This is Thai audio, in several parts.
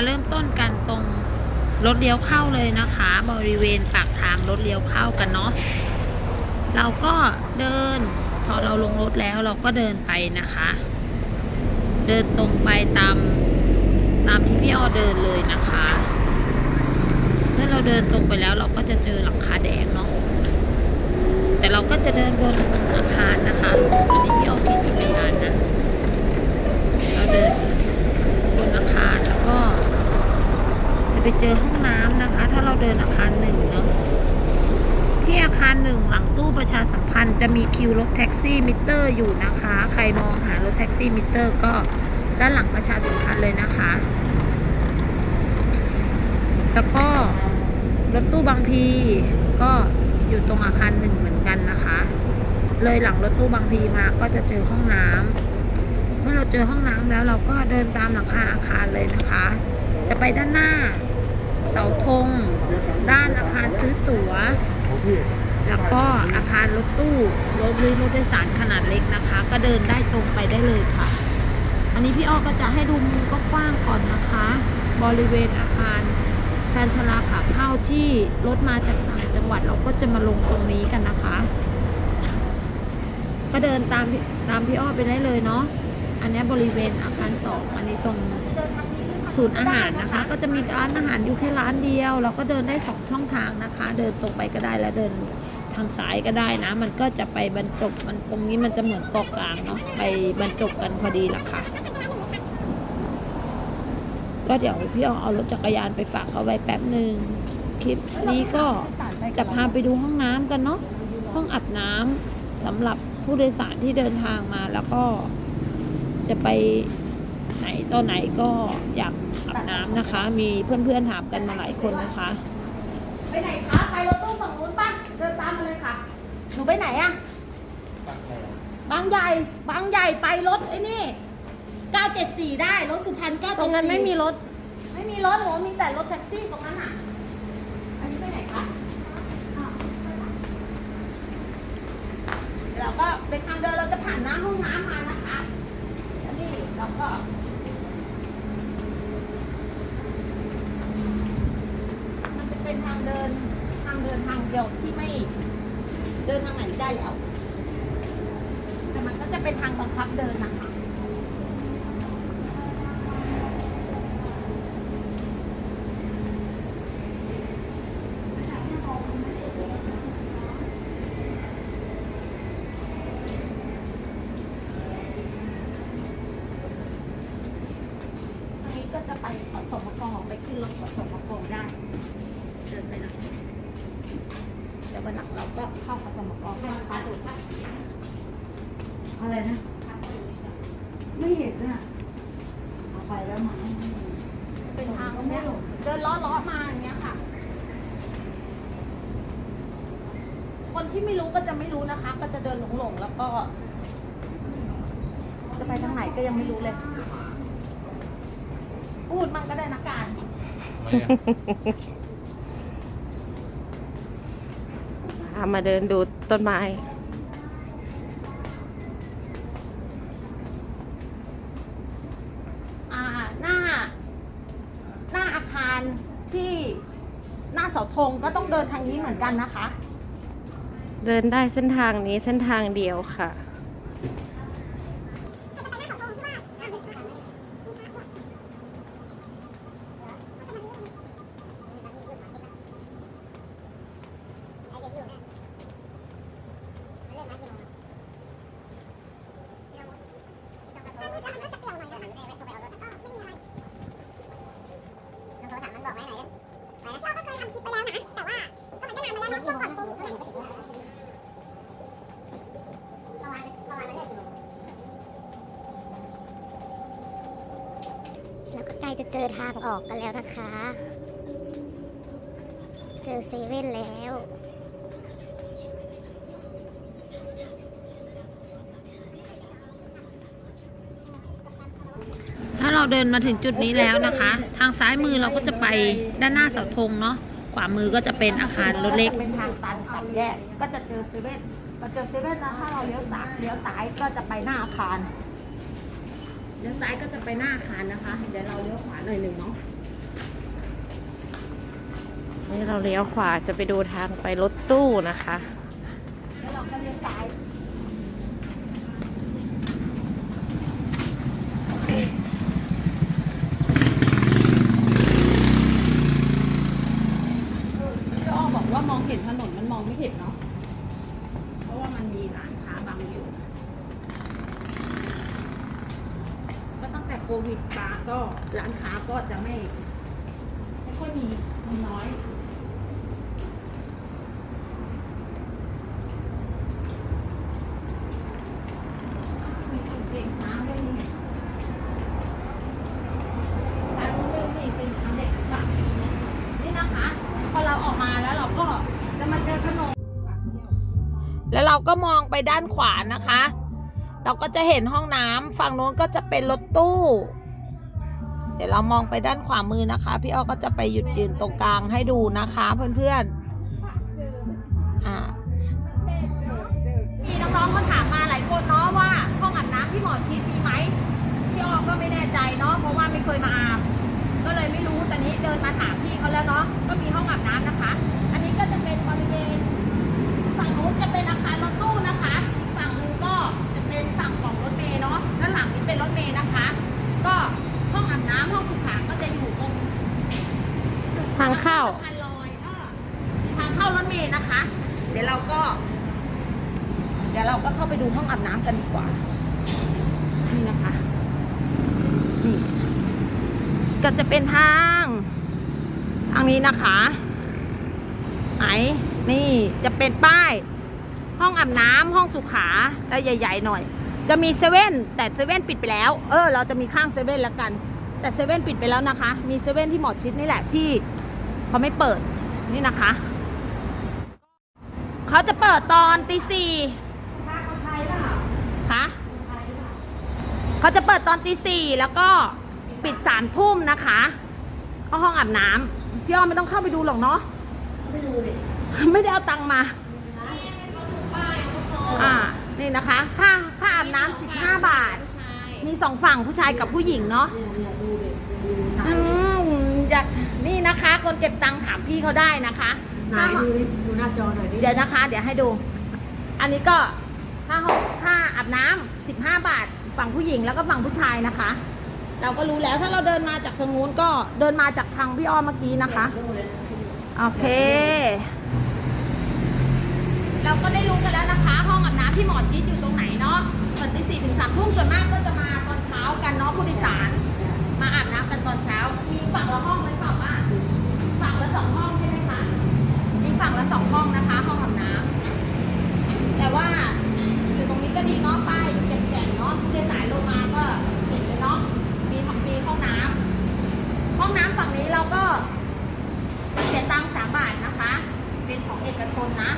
มาเริ่มต้นกันตรงรถเลี้ยวเข้าเลยนะคะ บริเวณปากทางรถเลี้ยวเข้ากันเนาะเราก็เดินพอเราลงรถแล้วเราก็เดินไปนะคะ เดินตรงไปตามตามที่พี่อ้อเดินเลยนะคะเมื่อเราเดินตรงไปแล้วเราก็จะเจอหลังคาแดงเนาะแต่เราก็จะเดินบนอาคารนะคะอันนี้พี่อ้อขี่จักรยานนะเราเดินบนอาคารแล้วก็ จะไปเจอห้องน้ำนะคะ ถ้าเราเดินอาคารหนึ่งเนาะที่อาคารหนึ่งหลังตู้ประชาสัมพันธ์จะมีคิวรถแท็กซี่มิเตอร์อยู่นะคะ ใครมองหารถแท็กซี่มิเตอร์ก็ด้านหลังประชาสัมพันธ์เลยนะคะ แล้วก็รถตู้บางพีก็อยู่ตรงอาคารหนึ่งเหมือนกันนะคะ เลยหลังรถตู้บางพีมาก็จะเจอห้องน้ำเมื่อเราเจอห้องน้ำแล้วเราก็เดินตามหลังคาอาคารเลยนะคะ จะไปด้านหน้า เสาธง ด้านอาคารซื้อตั๋ว แล้วก็อาคารรถตู้รถหรือรถโดยสารขนาดเล็กนะคะ ก็เดินได้ตรงไปได้เลยค่ะ อันนี้พี่อ้อก็จะให้ดูมุมกว้างก่อนนะคะ บริเวณอาคารชานชาลาขาเข้าที่รถมาจากต่างจังหวัดเราก็จะมาลงตรงนี้กันนะคะ ก็เดินตามตามพี่อ้อไปได้เลยเนาะอันนี้บริเวณอาคารสองอันนี้ตรง ศูนย์อาหารนะคะ ก็จะมีร้านอาหารอยู่แค่ร้านเดียว เราก็เดินได้สองช่องทางนะคะ เดินตรงไปก็ได้แล้วเดินทางซ้ายก็ได้นะ มันก็จะไปบรรจบมันตรงนี้มันจะเหมือนเกาะกลางเนาะไปบรรจบกันพอดีละค่ะ ก็เดี๋ยวพี่อ้อเอารถจักรยานไปฝากเขาไว้แป๊บหนึ่งคลิปนี้ก็จะพาไปดูห้องน้ำกันเนาะห้องอาบน้ำสำหรับผู้โดยสารที่เดินทางมาแล้วก็จะไปไหนต่อไหนก็อยาก อาบน้ำนะคะ มีเพื่อนๆถามกันมาหลายคนนะคะ ไปไหนคะไปรถตู้ฝั่งนู้นป่ะเดินตามมาเลยค่ะ หนูไปไหนอะบางใหญ่บางใหญ่ไปรถไอ้นี่ 974 ได้รถสุพรรณ974ตรงนั้นไม่มีรถ ไม่มีรถหนูมีแต่รถแท็กซี่ตรงนั้นอะอันนี้ไปไหนคะเราก็เป็นทางเดินเราจะผ่านหน้าห้องน้ำมานะคะแล้วนี่เราก็ มันจะเป็นทางเดินทางเดียวที่ไม่เดินทางไหนได้แล้ว แต่มันก็จะเป็นทางบังคับเดินนะคะ อันนี้ก็จะไปขอสมกไปขึ้นรถขอสมกได้ เดินไปนะเดี๋ยววันหลังเราก็เข้าขอสมกให้ลูกค้าดูค่ะอะไรนะ ไม่เห็นอะเอาไปแล้วมาเป็นทางเนี้ยเดินล้อล้อๆมาอย่างเงี้ยค่ะ คนที่ไม่รู้ก็จะไม่รู้นะคะ ก็จะเดินหลงๆแล้วก็ จะไปทางไหนก็ยังไม่รู้เลย พูดมันก็ได้นะการามาเดินดูต้นไม้ อ่าหน้า หน้าอาคารที่หน้าเสาธงก็ต้องเดินทางนี้เหมือนกันนะคะ เดินได้เส้นทางนี้เส้นทางเดียวค่ะ แล้วก็ใกล้จะเจอทางออกกันแล้วนะคะ เจอเซเว่นแล้วถ้าเราเดินมาถึงจุดนี้แล้วนะคะ ทางซ้ายมือเราก็จะไปด้านหน้าเสาธงเนาะขวามือก็จะเป็นอาคารรถเล็ก เป็นทางตันสามแยกก็จะเจอเซเว่นพอเจอเซเว่นนะถ้าเราเลี้ยวซ้ายเลี้ยวซ้ายก็จะไปหน้าอาคาร เลี้ยวซ้ายก็จะไปหน้าอาคารนะคะ เดี๋ยวเราเลี้ยวขวาหน่อยหนึ่งเนาะนี่เราเลี้ยวขวาจะไปดูทางไปรถตู้นะคะ แล้วเราก็เลี้ยวซ้ายเออพี่อ้อบอกว่ามองเห็นถนนมันมองไม่เห็นเนาะ เพราะว่ามันมีร้านค้าบังอยู่ ก็ตั้งแต่โควิดมาก็ร้านค้าก็จะไม่ไม่ค่อยมีมีน้อยเพลงช้างด้วยนี่ไงแต่คุณไม่รู้สิเป็นเด็กหรือเปล่านี่นะคะพอเราออกมาแล้วเราก็จะมาเจอถนนแล้วเราก็มองไปด้านขวานะคะ เราก็จะเห็นห้องน้ำฝั่งนู้นก็จะเป็นรถตู้ เดี๋ยวเรามองไปด้านขวามือนะคะ พี่อ้อก็จะไปหยุดยืนตรงกลางให้ดูนะคะเพื่อนๆอ่ามีน้องๆเขาถามมาหลายคนเนาะว่าห้องอาบน้ำที่หมอชิดมีไหมพี่อ้อก็ไม่แน่ใจเนาะเพราะว่าไม่เคยมาอาบก็เลยไม่รู้แต่นี้เดินมาถามพี่เขาแล้วเนาะก็มีห้องอาบน้ำนะคะ ห้องอาบน้ำกันดีกว่า นี่นะคะ นี่ ก็จะเป็นทางทางนี้นะคะไหนนี่จะเป็นป้าย ห้องอาบน้ำห้องสุขาแต่ใหญ่ ๆ หน่อย จะมีเซเว่นแต่เซเว่นปิดไปแล้ว เออ เราจะมีข้างเซเว่นแล้วกัน แต่เซเว่นปิดไปแล้วนะคะ มีเซเว่นที่หมอชิดนี่แหละที่เขาไม่เปิดนี่นะคะ เขาจะเปิดตอนตีสี่ คะเขาจะเปิดตอนตีสี่แล้วก็ปิดสามทุ่มนะคะเข้าห้องอาบน้ำพี่อ้อมไม่ต้องเข้าไปดูหรอกเนาะไม่ดูดิไม่ได้เอาตังค์มา อ่า นี่นะคะ ค่าค่าอาบน้ำสิบห้าบาท มีสองฝั่งผู้ชายกับผู้หญิงเนาะอืมอยากนี่นะคะ คนเก็บตังค์ถามพี่เขาได้นะคะ ไหนดูดิดูหน้าจอหน่อยดิ เดี๋ยวนะคะ เดี๋ยวให้ดู อันนี้ก็ ค่าห้องค่าอาบน้ำสิบห้าบาท ฝั่งผู้หญิงแล้วก็ฝั่งผู้ชายนะคะ เราก็รู้แล้วถ้าเราเดินมาจากทางนู้นก็เดินมาจากทางพี่อ้อมเมื่อกี้นะคะ โอเค เราก็ได้รู้กันแล้วนะคะ ห้องอาบน้ำที่หมอชิดอยู่ตรงไหนเนาะเปิดตีสี่ถึงสามทุ่มส่วนมากก็จะมาตอนเช้ากันเนาะผู้โดยสาร มาอาบน้ำกันตอนเช้า มีฝั่งละห้องไหมฝั่งว่าฝั่งละสองห้องใช่ไหม เป็นของเอกชนนะ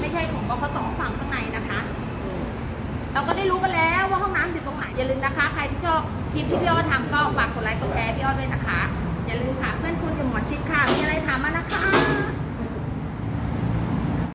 ไม่ใช่ของบขสฝั่งข้างในนะคะ เราก็ได้รู้กันแล้วว่าห้องน้ำอยู่ตรงไหนอย่าลืมนะคะ ใครที่ชอบคลิปที่พี่อ้อทำก็ฝากกดไลค์กดแชร์พี่อ้อด้วยนะคะ อย่าลืมค่ะเพื่อนคุณอย่าหมดชิดค่ะมีอะไรถามมานะคะ